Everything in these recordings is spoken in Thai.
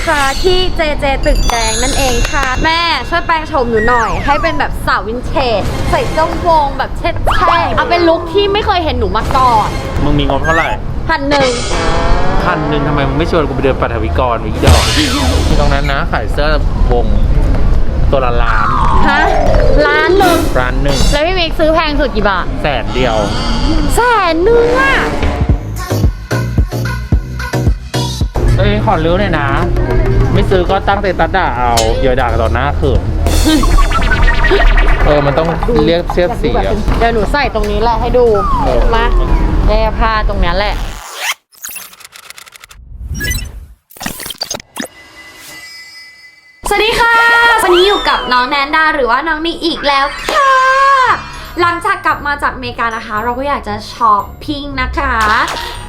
นะคะที่เจเจตึกแดงนั่นเองค่ะ แม่ช่วยแปลงโฉมหนูหน่อย ให้เป็นแบบสาววินเทจใส่เจ้าวงแบบเช็ดแช่เอาเป็นลุคที่ไม่เคยเห็นหนูมาก่อนมึงมีงบเท่าไหร่พันหนึ่งพันหนึ่งทำไมมึงไม่ชวนกูไปเดินปัทวิกรวิกดอกตรงนั้นนะขายเสื้อวงตัวละล้านฮะล้านหนึ่งร้านหนึ่งแล้วพี่มิกซื้อแพงสุดกี่บาทแสนเดียวแสนหนึ่งอะ อ้ยขอรู้หน่อยนะ ไม่ซื้อก็ตั้งเตตัสด่าเอาอย่าด่ากันต่อหน้าเขินเออ มันต้องเรียกเสียดสีอะ เดี๋ยวหนูใส่ตรงนี้แหละให้ดู เออ มาแก้ผ้าตรงนี้แหละ สวัสดีค่ะ วันนี้อยู่กับน้องแนนดาหรือว่าน้องนี่อีกแล้วค่ะ หลังจากกลับมาจากอเมริกานะคะ เราก็อยากจะช้อปปิ้งนะคะ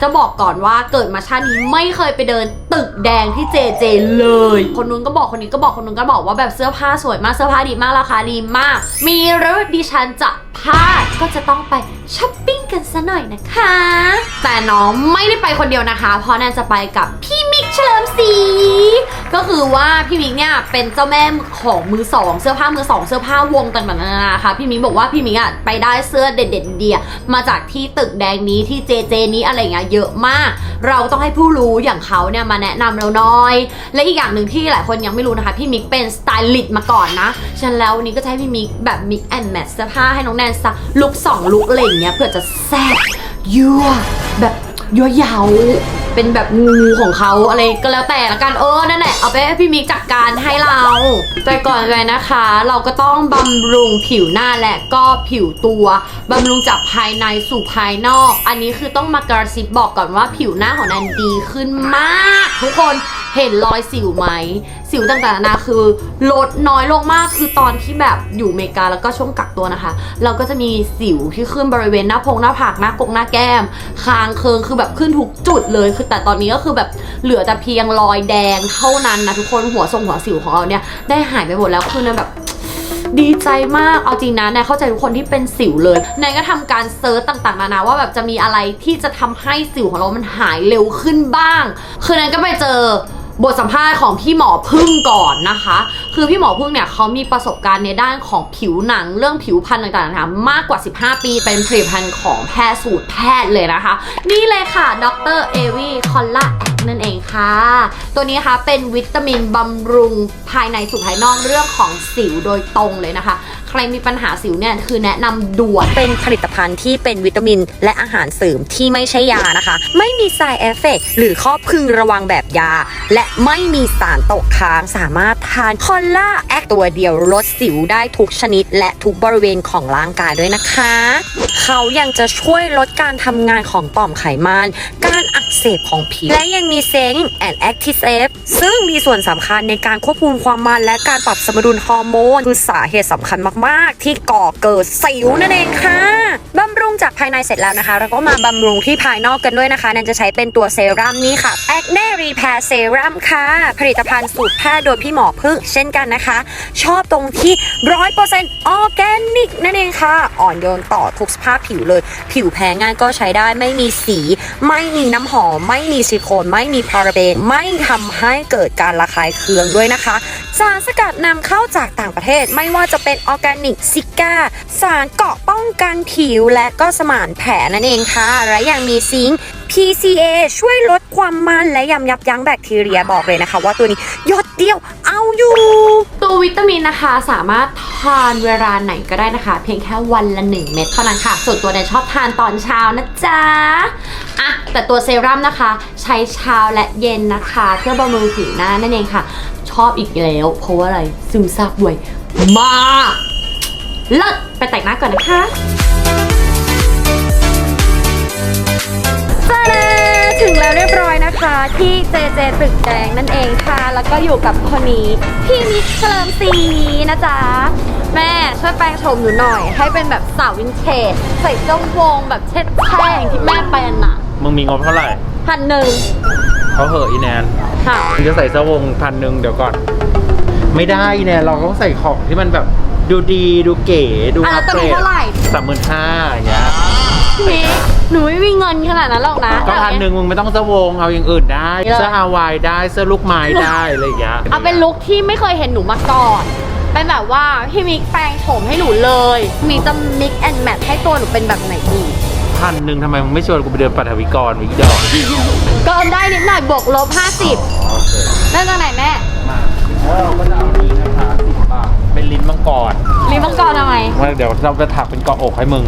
จะบอกก่อนว่าเกิดมาชาตินี้ไม่เคยไปเดินตึกแดงที่เจเจเลย คนนู้นก็บอกคนนี้ก็บอกคนนู้นก็บอกว่าแบบเสื้อผ้าสวยมากเสื้อผ้าดีมากราคาดีมาก มีหรือดิฉันจะพลาดก็จะต้องไปช้อปปิ้ง กันซะหน่อยนะคะ แต่น้องไม่ได้ไปคนเดียวนะคะ เพราะแนนจะไปกับพี่มิกเฉลิมศรีก็คือว่าพี่มิกเนี่ยเป็นเจ้าแม่ของมือสองเสื้อผ้ามือสองเสื้อผ้าวงต่างๆนานาค่ะพี่มิกบอกว่าพี่มิกอะไปได้เสื้อเด็ดๆเดียมาจากที่ตึกแดงนี้ที่เจเจนี้อะไรเงี้ยเยอะมาก เราต้องให้ผู้รู้อย่างเขาเนี่ยมาแนะนำเราหน่อย และอีกอย่างหนึ่งที่หลายคนยังไม่รู้นะคะพี่มิกเป็นสไตลิสต์มาก่อนนะฉันแล้ววันนี้ก็จะให้พี่มิกแบบมิกแอนแมทเสื้อผ้าให้น้องแนนสักลุกสองลุกอะไรอย่างเงี้ยเพื่อจะแซ่บยั่วแบบ ยั่วเยาเป็นแบบงูของเขาอะไรก็แล้วแต่ละกันเออนั่นแหละเอาไปให้พี่มิกจัดการให้เราแต่ก่อนเลยนะคะ เราก็ต้องบำรุงผิวหน้าและก็ผิวตัวบำรุงจากภายในสู่ภายนอก อันนี้คือต้องมากระซิบบอกก่อนว่าผิวหน้าของแนนดีขึ้นมาก ทุกคนเห็นรอยสิวไหม สิวต่างๆนานาคือลดน้อยลงมากคือตอนที่แบบอยู่อเมริกาแล้วก็ช่วงกักตัวนะคะ เราก็จะมีสิวที่ขึ้นบริเวณหน้าพงหน้าผากหน้ากงหน้าแก้ม คางเคิงคือแบบขึ้นทุกจุดเลยคือแต่ตอนนี้ก็คือแบบเหลือแต่เพียงรอยแดงเท่านั้นนะทุกคนหัวทรงหัวสิวของเราเนี่ยได้หายไปหมดแล้วคือเนยแบบดีใจมาก เอาจริงนะนายเข้าใจทุกคนที่เป็นสิวเลยนายก็ทำการเซิร์ชต่างๆนานาว่าแบบจะมีอะไรที่จะทำให้สิวของเรามันหายเร็วขึ้นบ้าง คือนายก็ไปเจอ บทสัมภาษณ์ของพี่หมอพึ่งก่อนนะคะ คือพี่หมอพึ่งเนี่ยเขามีประสบการณ์ในด้านของผิวหนังเรื่องผิวพรรณต่างๆนะคะมากกว่า 15 ปีเป็นผลิตภัณฑ์ของแพทย์สูตรแพทย์เลยนะคะ นี่เลยค่ะดรเอวีคอลล่า นั่นเองค่ะ ตัวนี้นะคะเป็นวิตามินบำรุงภายในสู่ภายนอกเรื่องของสิวโดยตรงเลยนะคะ ใครมีปัญหาสิวเนี่ยคือแนะนำด่วน เป็นผลิตภัณฑ์ที่เป็นวิตามินและอาหารเสริมที่ไม่ใช่ยานะคะ ไม่มี side effect หรือข้อพึงระวังแบบยา และไม่มีสารตกค้างสามารถทานคอลลาแอคตัวเดียวลดสิวได้ทุกชนิด และทุกบริเวณของร่างกายด้วยนะคะ เขายังจะช่วยลดการทำงานของต่อมไขมัน การอักเสบของผิว และยังมีเซงแอนแอคทิเซฟซึ่งมีส่วนสำคัญในการควบคุมความมัน และการปรับสมดุลฮอร์โมนคือสาเหตุสำคัญมากๆ ที่ก่อเกิดสิวนั่นเองค่ะบำรุงจากภายในเสร็จแล้วนะคะเราก็มาบำรุงที่ภายนอกกันด้วยนะคะนั่นจะใช้เป็นตัวเซรั่มนี้ค่ะ Acne Repair Serum ค่ะ ผลิตภัณฑ์สูตรแพทย์โดยพี่หมอพึ่งเช่นกันนะคะ ชอบตรงที่ 100%ออร์แกนิกนั่นเองค่ะ อ่อนโยนต่อทุกสภาพผิวเลย ผิวแพ้ง่ายก็ใช้ได้ไม่มีสี ไม่มีน้ำหอม ไม่มีซิลิโคน ไม่มีพาราเบน ไม่ทำให้เกิดการระคายเคืองด้วยนะคะ สารสกัดนำเข้าจากต่างประเทศ ไม่ว่าจะเป็นออร์แกนิกซิก้า สารเกาะป้องกันผิวและก็สมานแผลนั่นเองค่ะ และยังมีซิงค์ PCA ช่วยลดความมันและยำยับยั้งแบคทีเรียบอกเลยนะคะ ว่าตัวนี้ยอดเดียวเอาอยู่ ตัววิตามินนะคะสามารถ ทานเวลาไหนก็ได้นะคะ เพียงแค่วันละ 1 เม็ดเท่านั้นค่ะ ส่วนตัวเนี่ยชอบทานตอนเช้านะจ๊ะอะแต่ตัวเซรั่มนะคะ ใช้เช้าและเย็นนะคะ เพื่อบำรุงผิวหน้านั่นเองค่ะ ชอบอีกแล้ว เพราะว่าอะไรซึมซาบไวยมากเลิศไปแต่งหน้าก่อนนะคะจ้าดาถึงแล้วเรียบร้อยนะคะที่เจเจตึกแดงนั่นเองค่ะ แล้วก็อยู่กับคนนี้ พี่มิกเฉลิมศรีนะจ๊ะ แม่ช่วยแปลงโฉมหนูหน่อย ให้เป็นแบบสาววินเทจใส่เจ้าวงแบบเช็ดแช่อย่างที่แม่เป็นอะมึงมีงบเท่าไหร่พันหนึ่งเขาเหอะอีแนนค่ะมึงจะใส่เสื้อวงพันหนึ่งเดี๋ยวก่อน ไม่ได้อีแนนเราต้องใส่ของที่มันแบบดูดีดูเก๋ดูอะแล้วตัวนี้เท่าไหร่ สามหมื่นห้าอย่างเงี้ยพี่มิกหนูไม่มีเงินขนาดนั้นหรอกนะก็พันหนึ่งมึงไม่ต้องเสื้อวงเอาอย่างอื่นได้เยอะเสื้อฮาวายได้เสื้อลูกไม้ได้อะไรอย่างเงี้ยเอาเป็นลุคที่ไม่เคยเห็นหนูมาก่อน เป็นแบบว่าพี่มิกแปลงโฉมให้หนูเลยมีจะมิกแอนด์แมทให้ตัวหนูเป็นแบบไหนดีพันหนึ่งทำไมมึงไม่ชวนกูไปเดินปัทวิกรวิกดอกเกินได้นิดหน่อยบวกลบ50โอเคเริ่มจากไหนแม่มาแล้วเราก็จะเอานี้นะคะสิบบาทเป็นลิ้นมังกรรีมังกรทำไมว่าเดี๋ยวเราจะถักเป็นเกาะอกให้มึง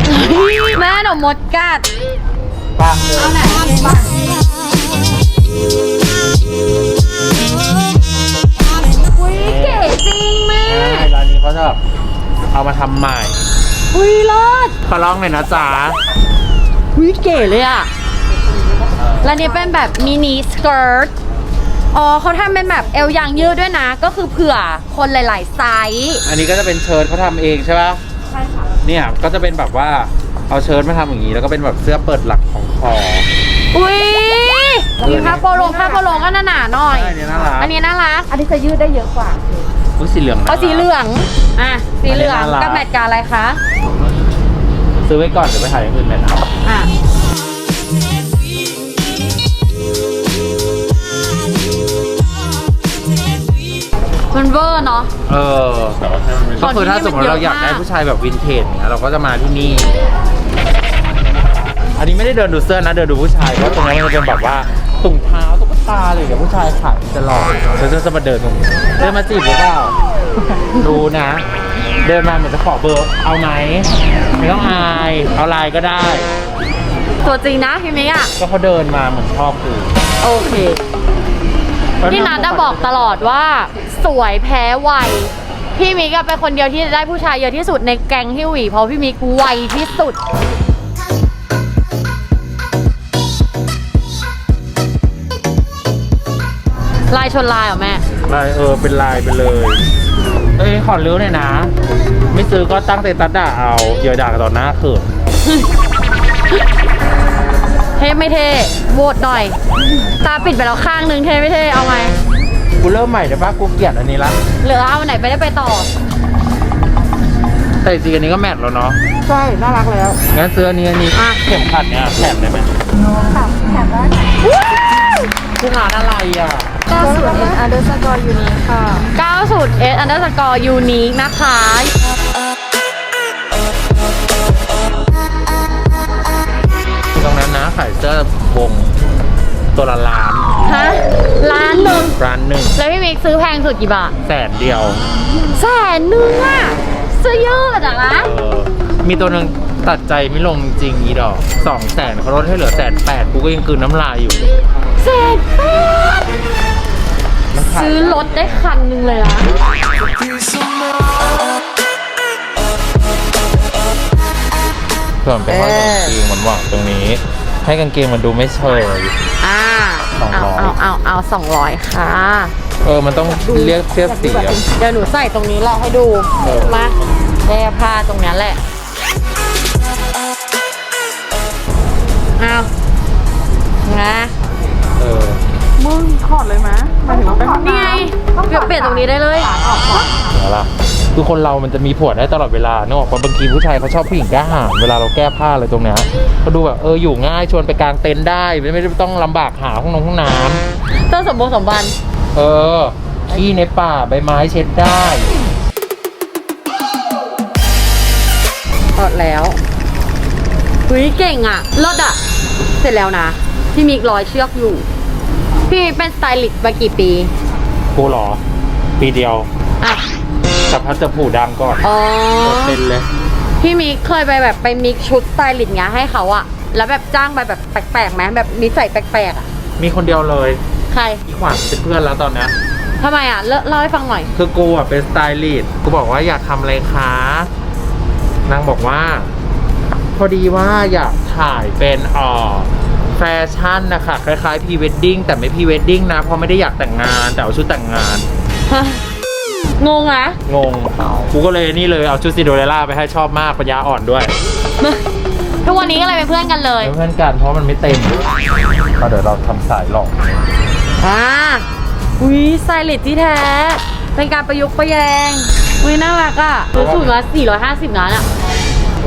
แม่หนูมดกัดป้าเอาไหนอุ้ เขาจะแบบเอามาทำใหม่อุ้ยเลิศขอร้องหน่อยนะจ๊ะอุ้ยเก๋เลยอะ แล้วนี่เป็นแบบมินิสเกิร์ต อ๋อเขาทำเป็นแบบเอวยางยืดด้วยนะ ก็คือเผื่อคนหลาย ๆ ไซส์ อันนี้ก็จะเป็นเชิ้ตเขาทำเองใช่ปะใช่ค่ะ เนี่ยก็จะเป็นแบบว่าเอาเชิ้ตมาทำอย่างนี้แล้วก็เป็นแบบเสื้อเปิดหลักของคอ อุ้ยมีผ้าโปโลผ้าโปโลก็หนาๆหน่อย ใช่เนี่ยน่ารัก อันนี้น่ารัก อันนี้จะยืดได้เยอะกว่า อุ้ยสีเหลืองนะ เอาสีเหลือง อะ สีเหลืองอันนี้น่ารักกับแมทกับอะไรคะ ซื้อไว้ก่อนเดี๋ยวไปถ่ายอย่างอื่นแมทเอาอะ มันเวอร์เนาะ เออก็คือถ้าสมมติเราอยากได้ผู้ชายแบบวินเทจเนี่ยเราก็จะมาที่นี่ อันนี้ไม่ได้เดินดูเสื้อนะเดินดูผู้ชายเพราะตรงนี้มันจะเป็นแบบว่าถุงเท้า ตุ๊กตาเลยเดี๋ยวผู้ชายขายตลอดเธอจะมาเดินตรงนี้เดินมาจีบหรือเปล่าดูนะ เดินมาเหมือนจะขอเบอร์ เอาไหมไม่ต้องอาย เอาไลน์ก็ได้ ตัวจริงนะพี่มิกอะ ก็เขาเดินมาเหมือนชอบกูโอเคพี่นัทจะบอกตลอดว่าสวยแพ้วัยพี่มิกอะเป็นคนเดียวที่ได้ผู้ชายเยอะที่สุดในแก๊งฮิวหวีเพราะพี่มิกไวที่สุด ลายชนลายเหรอแม่ ลายเออเป็นลายไปเลย เอ้ยขอรื้อหน่อยนะ ไม่ซื้อก็ตั้งเตตัสด่าเอาเดี๋ยวด่ากันต่อหน้าเขินเท่ไม่เท่โหวตหน่อย ตาปิดไปแล้วข้างนึงเท่ไม่เท่เอาไงกูเริ่มใหม่ได้ปะกูเกลียดอันนี้ละ เหลือเอาไหนไปได้ไปต่อ แต่จริงๆอันนี้ก็แมทแล้วเนาะ ใช่ น่ารักแล้ว งั้นซื้ออันนี้อันนี้อะเข็มขัดเนี่ยแถมได้ไหม ชื่อร้านอะไรอะ 90 underscore unique ค่ะ 90 underscore unique นะคะ ตรงนั้นนะขายเสื้อวงตัวละล้าน ฮะล้านหนึ่งร้านหนึ่งแล้วพี่มิกซื้อแพงสุดกี่บาท แสนเดียว แสนหนึ่งอะเสื้อยืดอะนะเออมีตัวหนึ่งตัดใจไม่ลงจริงอีดอกสองแสนเขาลดให้เหลือแสนแปดกูก็ยังกลืนน้ำลายอยู่ แสนแปดมันขายซื้อรถได้คันหนึ่งเลยนะเพื่อมันไปห้อยกางเกงมันหวังตรงนี้ ให้กางเกงมันดูไม่เชย อ่าสองเอาร้อยเอาเอาเอาสองร้อยค่ะเออ มันต้องเรียกเทียบสีอะ เดี๋ยวหนูใส่ตรงนี้แหละให้ดู เออ มาแก้ผ้าตรงนี้แหละเอานะเออมึงถอดเลยไหมหมายถึงว่าเป็นห้องนี่ไงน้ำเปลี่ยนเปลี่ยนตรงนี้ได้เลย เอาละคือคนเรามันจะมีผัวได้ตลอดเวลาเนกอะบางทีผู้ชายเขาชอบผู้หญิงกล้าหาญเวลาเราแก้ผ้าอะไรตรงเนี้ยก็ดูแบบเอออยู่ง่ายชวนไปกางเต็นท์ได้ไม่ไม่ได้ต้องลำบากหาห้องนงห้องน้ต้นสมบูรณ์สมบันำเออขี้ในป่าใบไม้เช็ดได้ ถอดแล้วเฮ้ยเก่งอะเลิศอะ เสร็จแล้วนะ พี่มิกร้อยเชือกอยู่ พี่มิกเป็นสไตลิสต์มากี่ปี กูเหรอ ปีเดียวอะ สับพัดจะผูดังก่อนอ๋อ เป็นเลย พี่มิกเคยไปแบบไปมิกชุดสไตลิสต์เงี้ยให้เขาอะแล้วแบบจ้างไปแบบแปลกๆไหมแบบนิสัยแปลกๆอะมีคนเดียวเลย ใครอีขวัญเป็นเพื่อนแล้วตอนเนี้ยทำไมอะเล่าเล่าให้ฟังหน่อย คือกูอะเป็นสไตลิสต์กูบอกว่าอยากทำอะไรคะนางบอกว่า พอดีว่าอยากถ่ายเป็นเอ่อ แฟชั่นนะคะคล้ายๆพรีเวดดิ้งแต่ไม่พรีเวดดิ้งนะ เพราะไม่ได้อยากแต่งงาน แต่เอาชุดแต่งงาน งงนะงง กูก็เลยนี่เลยเอาชุดซินโดเรลล่าไปให้ชอบมากปัญญาอ่อนด้วยทุกวันนี้ก็เลยเป็นเพื่อนกันเลย เป็นเพื่อนกันเพราะมันไม่เต็มก็เดี๋ยวเราทำสายหลอกอ่าอุ้ยสไตลิสต์ที่แท้ เป็นการประยุกต์ประแยงอุ้ยน่ารักอะรู้สูตรมา450ล้านอะ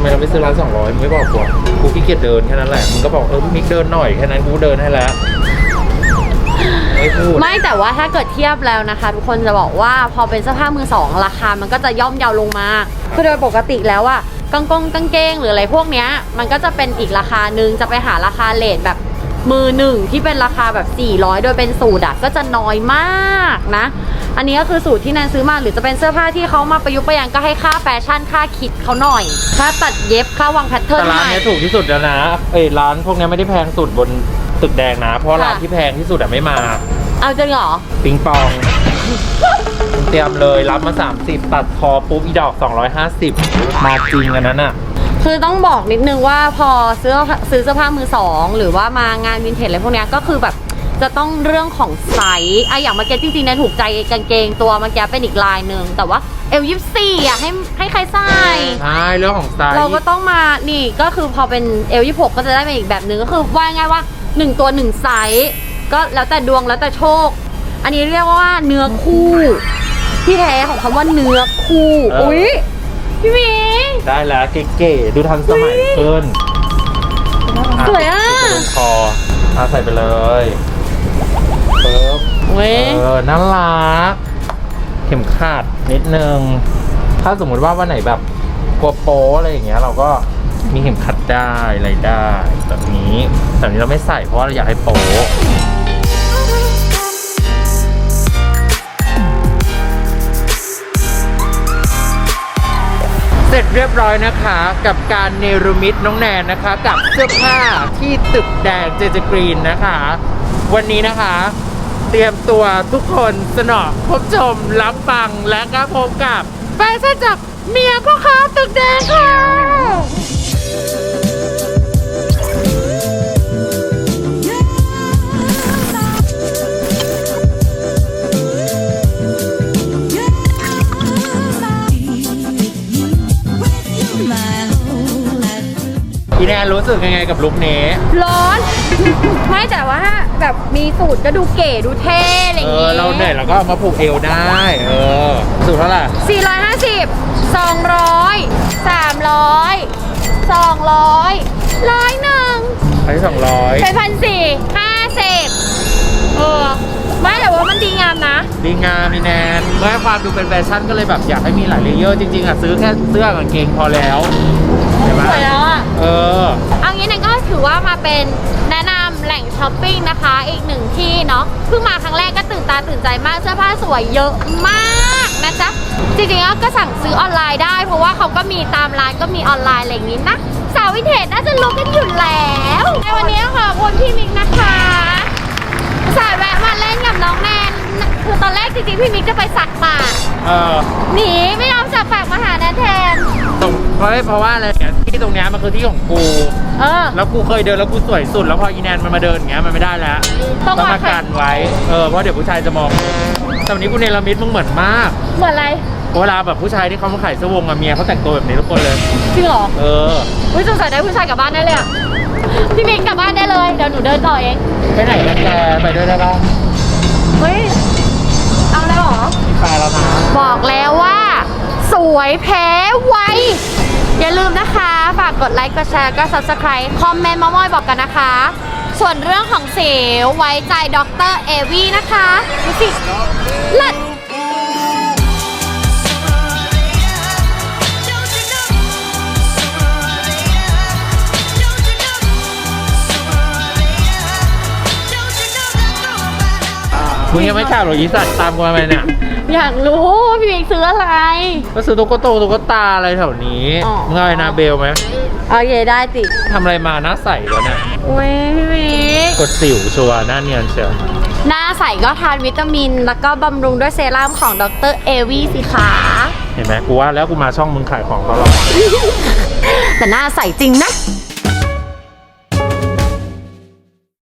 มมเราไม่ซื้อร้านสองร้อยมึงไม่บอกกูอะกูขี้เกียจเดินแค่นั้นแหละมึงก็บอกเออพี่มิกเดินหน่อยแค่นั้นกูเดินให้แล้วไม่พูดไม่แต่ว่าถ้าเกิดเทียบแล้วนะคะ ทุกคนจะบอกว่าพอเป็นเสื้อผ้ามือสองราคามันก็จะย่อมเยาวลงมาคือโดยปกติแล้วอะกางกงกางเกงหรืออะไรพวกเนี้ย มันก็จะเป็นอีกราคาหนึ่งจะไปหาราคาเลทแบบ มือหนึ่งที่เป็นราคาแบบ 400 โดยเป็นสูตรอะก็จะน้อยมากนะ อันนี้ก็คือสูตรที่แนนซื้อมาหรือจะเป็นเสื้อผ้าที่เขามาประยุกต์ประยังก็ให้ค่าแฟชั่นค่าคิดเขาหน่อย ค่าตัดเย็บค่าวางแพทเทิร์นแต่ร้านใหม่ เนี้ยถูกที่สุดแล้วนะเอ้ยร้านพวกเนี้ยไม่ได้แพงสุดบนตึกแดงนะ เพราะร้านค่ะที่แพงที่สุดอะไม่มา เอาจริงเหรอ ปิงปอง เตรียมเลยรับมา 30 ตัดคอปุ๊บอีดอก 250 มาจริงอันนั้นอะ คือต้องบอกนิดนึงว่าพอซื้อซื้อเสื้อผ้ามือสองหรือว่ามางานวินเทจอะไรพวกเนี้ยก็คือแบบจะต้องเรื่องของไซส์อะอย่างเมื่อกี้จริงๆเนี่ยถูกใจกางเกงตัวเมื่อกี้เป็นอีกลายหนึ่งแต่ว่าเอลยิบสี่อะให้ให้ใครใส่ใช่เรื่องของสไตล์เราก็ต้องมานี่ก็คือพอเป็นเอลยี่หกก็จะได้มาอีกแบบหนึ่งก็คือว่าง่ายว่าหนึ่งตัวหนึ่งไซส์ก็แล้วแต่ดวงแล้วแต่โชค อันนี้เรียกว่าเนื้อคู่ที่แท้ของคำว่าเนื้อคู่ อุ้ย พี่หมีได้แล้วเก๋ๆดูทันสมัยขึ้นสวยอะกระดุมคออาใส่ไปเลยปึ๊บเว้ยเออน่ารัก เข็มขัดนิดนึง ถ้าสมมุติว่าวันไหนแบบกลัวโป๊อะไรอย่างเงี้ย เราก็มีเข็มขัดได้อะไรได้แบบนี้แต่นี้เราไม่ใส่เพราะว่าเราอยากให้โป๊ ร็จเรียบร้อยนะคะ กับการเนรมิตน้องแนนนะคะ กับเสื้อผ้าที่ตึกแดงเจเจกรีนนะคะ วันนี้นะคะ เตรียมตัวทุกคนสนอพบชมรับฟังและก็พบกับแฟชั่นจากเมียพ่อค้าตึกแดงค่ะ พี่แนนรู้สึกยังไงกับลุคนี้ ร้อน ไม่แต่ว่าแบบมีสูตรก็ดูเก๋ดูเท่อะไรอเอย่างอ งี้เราเหนื่อยเราก็เอามาผูกเอวได้ เออสูตรเท่าไหร่450 200 300 200ร้อยหนึ่งอันที่สองร้อยเป็นพันสี่ห้าสิบเออไม่แต่ว่ามันดีงามนะ ดีงามพี่แนนเมื่อให้ความดูเป็นแฟชั่นก็เลยแบบอยากให้มีหลายเลเยอร์จริงๆอะซื้อแค่เสื้อกับกางเกงพอแล้วเห็นไหมสวยแล้วอะ เออ เอางี้นันก็ถือว่ามาเป็นแนะนำแหล่งช้อปปิ้งนะคะ อีกหนึ่งที่เนาะเพิ่งมาครั้งแรกก็ตื่นตาตื่นใจมากเสื้อผ้าสวยเยอะมากนะจ๊ะจริงๆก็สั่งซื้อออนไลน์ได้ เพราะว่าเขาก็มีตามร้านก็มีออนไลน์อะไรอย่างนี้นะสาววินเทจน่าจะรู้กันอยู่แล้วในวันนี้ขอบคุณพี่มิกนะคะสายแวะมาเล่นกับน้องแนนคือตอนแรกจริงๆพี่มิกจะไปสักป่าเออหนีไม่ยอมสักปากมาหาแนนแทนต รงเพราะเพราะว่าอะไรเนี่ยที่ตรงเนี้ยมันคือที่ของกู เออ แล้วกูเคยเดินแล้วกูสวยสุด แล้วพออีแนนมันมาเดินอย่างเงี้ยมันไม่ได้แล้วต้องต้องวางมากันไว้เออเพราะเดี๋ยวผู้ชายจะมองแต่วันนี้กูเนรมิตมึงเหมือนมาก เหมือนอะไรเวลาแบบผู้ชายที่เขามาขายเสื้อวงอะเมียเขาแต่งตัวแบบนี้ทุกคนเลยจริงเหรอเอออุ้ยสงสัยได้ผู้ชายกลับบ้านได้เลยอะพี่มิกกลับบ้านได้เลยเดี๋ยวหนูเดินต่อเองไปไหนกันแกไปด้วยได้ป่ะเฮ้ยเอาเลยเหรอไปแล้วนะบอกแล้วว่า สวยแพ้ไว อย่าลืมนะคะ ฝากกดไลค์ กดแชร์ ก็ subscribe คอมเมนต์มามอยบอกกันนะคะ ส่วนเรื่องของเสียวไว้ใจด็อกเตอร์เอวีนะคะดูสิเลิศ มึงยังไม่กล่าวหรออีสัตว์ตามกูมาไหมเนี่ยอยากรู้ว่าพี่มิกซื้ออะไร ก็ซื้อตุ๊กโตตุ๊กตาอะไรแถวนี้อ๋อ มึงเอาไอ้นาเบลไหมโอเคได้ติทำอะไรมาหน้าใสแล้วเนี่ยอุ้ยพี่มิกกดสิวชัวร์หน้าเนียนเชียวหน้าใสก็ทานวิตามิน แล้วก็บำรุงด้วยเซรั่มของดรเอวีสิคะเห็นไหมกูว่าแล้วกูมาช่องมึงขายของตลอดแต่หน้าใสจริงนะ